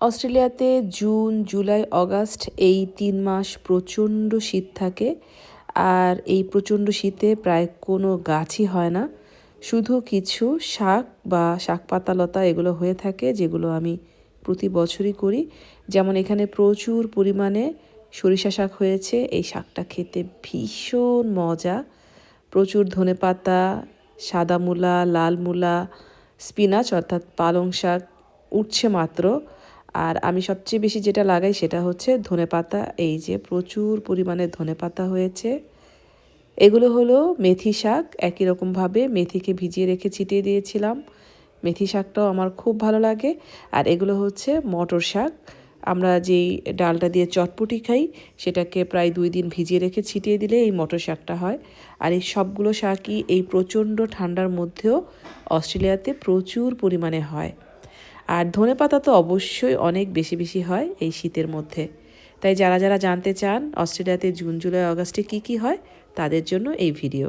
অস্ট্রেলিয়াতে June, July, August এই তিন মাস প্রচণ্ড শীত থাকে। আর এই প্রচণ্ড শীতে প্রায় কোনো গাছই হয় না। শুধু কিছু শাক বা শাক পাতালতা এগুলো হয়ে থাকে, যেগুলো আমি প্রতি বছরই করি। যেমন এখানে প্রচুর পরিমাণে সরিষা শাক হয়েছে। এই শাকটা খেতে ভীষণ মজা। প্রচুর ধনেপাতা সাদা মূলা, লাল মূলা, স্পিনাচ অর্থাৎ পালং শাক উঠছে মাত্র। আর আমি সবচেয়ে বেশি যেটা লাগাই সেটা হচ্ছে ধনেপাতা এই যে প্রচুর পরিমাণে ধনেপাতা হয়েছে। এগুলো হলো মেথি শাক। একই রকমভাবে মেথিকে ভিজিয়ে রেখে ছিটিয়ে দিয়েছিলাম। মেথি শাকটাও আমার খুব ভালো লাগে। আর এগুলো হচ্ছে মটর শাক। আমরা যেই ডালটা দিয়ে চটপটি খাই, সেটাকে প্রায় দুই দিন ভিজিয়ে রেখে ছিটিয়ে দিলে এই মটর শাকটা হয়। আর এই সবগুলো শাকই এই প্রচণ্ড ঠান্ডার মধ্যেও অস্ট্রেলিয়াতে প্রচুর পরিমাণে হয়। আর ধনে পাতা তো অবশ্যই অনেক বেশি বেশি হয় এই শীতের মধ্যে। তাই যারা যারা জানতে চান, অস্ট্রেলিয়াতে জুন, জুলাই, অগাস্টে কী কী হয়, তাদের জন্য এই ভিডিও।